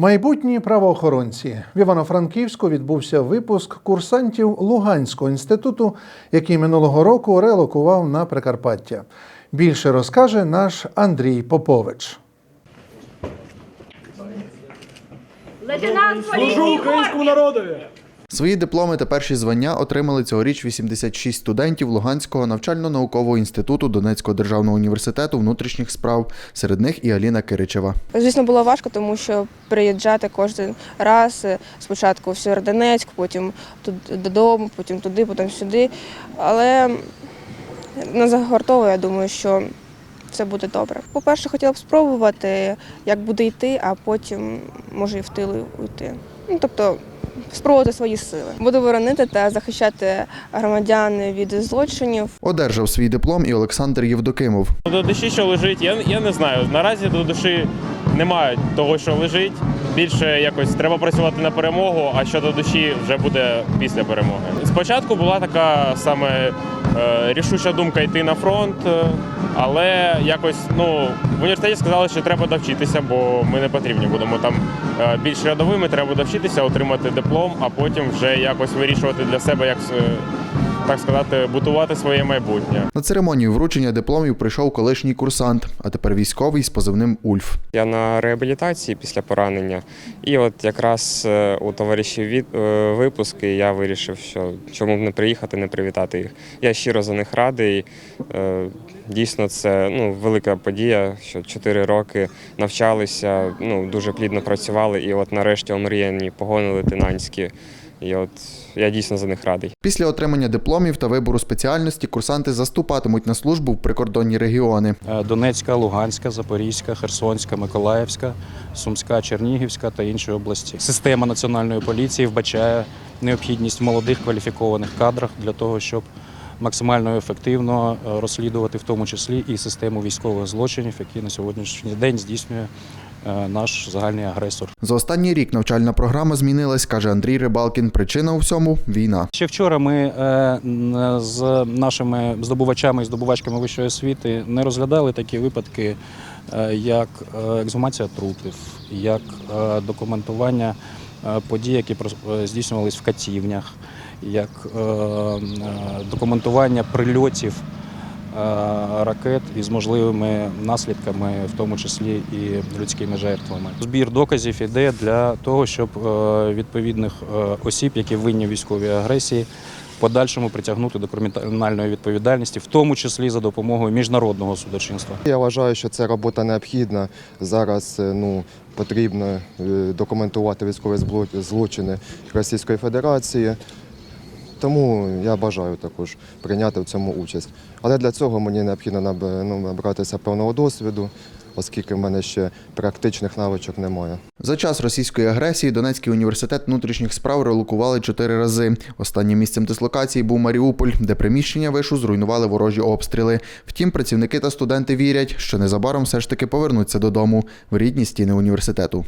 Майбутні правоохоронці в Івано-Франківську відбувся випуск курсантів Луганського інституту, який минулого року релокував на Прикарпаття. Більше розкаже наш Андрій Попович. Лейтенант Служу українському народові! Свої дипломи та перші звання отримали цьогоріч 86 студентів Луганського навчально-наукового інституту Донецького державного університету внутрішніх справ. Серед них і Аліна Киричева. Звісно, було важко, тому що приїжджати кожен раз е, спочатку в Сєвєродонецьк, потім додому, потім туди, потім сюди. Але не загортово, я думаю, що все буде добре. По-перше, хотіла б спробувати, як буде йти, а потім може і в тили уйти. Ну, тобто спробувати свої сили. Буду боронити та захищати громадян від злочинів. Одержав свій диплом і Олександр Євдокимов. До душі, що лежить, я, я не знаю. Наразі до душі немає того, що лежить. Більше якось треба працювати на перемогу, а що до душі вже буде після перемоги. Спочатку була така саме е, рішуча думка йти на фронт, е, але якось ну в університеті сказали, що треба довчитися, бо ми не потрібні будемо там е, більш рядовими. Треба довчитися, отримати диплом, а потім вже якось вирішувати для себе, як е, так сказати, будувати своє майбутнє. На церемонію вручення дипломів прийшов колишній курсант, а тепер військовий з позивним Ульф. Я на реабілітації після поранення, і от якраз е, у товаришів від е, випуски я вирішив, що чому б не приїхати, не привітати їх. Я щиро за них радий. Е, Дійсно, це ну, велика подія, що чотири роки навчалися, ну, дуже плідно працювали, і от нарешті омріяні погони лейтенантські. І от я дійсно за них радий. Після отримання дипломів та вибору спеціальності курсанти заступатимуть на службу в прикордонні регіони. Е, Донецька, Луганська, Запорізька, Херсонська, Миколаївська, Сумська, Чернігівська та інші області. Система національної поліції вбачає необхідність в молодих кваліфікованих кадрах для того, щоб максимально ефективно е, розслідувати в тому числі і систему військових злочинів, які на сьогоднішній день здійснює наш загальний агресор. За останній рік навчальна програма змінилась, каже Андрій Рибалкін. Причина у всьому війна. Ще вчора ми е, з нашими здобувачами і здобувачками вищої освіти не розглядали такі випадки, е, як е, ексгумація трупів, як е, документування е, подій, які е, здійснювались в катівнях, як е, е, документування прильотів е, ракет із можливими наслідками, в тому числі і людськими жертвами. Збір доказів іде для того, щоб е, відповідних е, осіб, які винні військовій агресії, подальшому притягнути до кримінальної відповідальності, в тому числі за допомогою міжнародного судочинства. Я вважаю, що це робота необхідна. Зараз е, ну, потрібно е, документувати військові злочини Російської Федерації. Тому я бажаю також прийняти в цьому участь. Але для цього мені необхідно ну, набратися певного досвіду, оскільки в мене ще практичних навичок немає. За час російської агресії Донецький університет внутрішніх справ релокували чотири рази. Останнім місцем дислокації був Маріуполь, де приміщення вишу зруйнували ворожі обстріли. Втім, працівники та студенти вірять, що незабаром все ж таки повернуться додому в рідні стіни університету.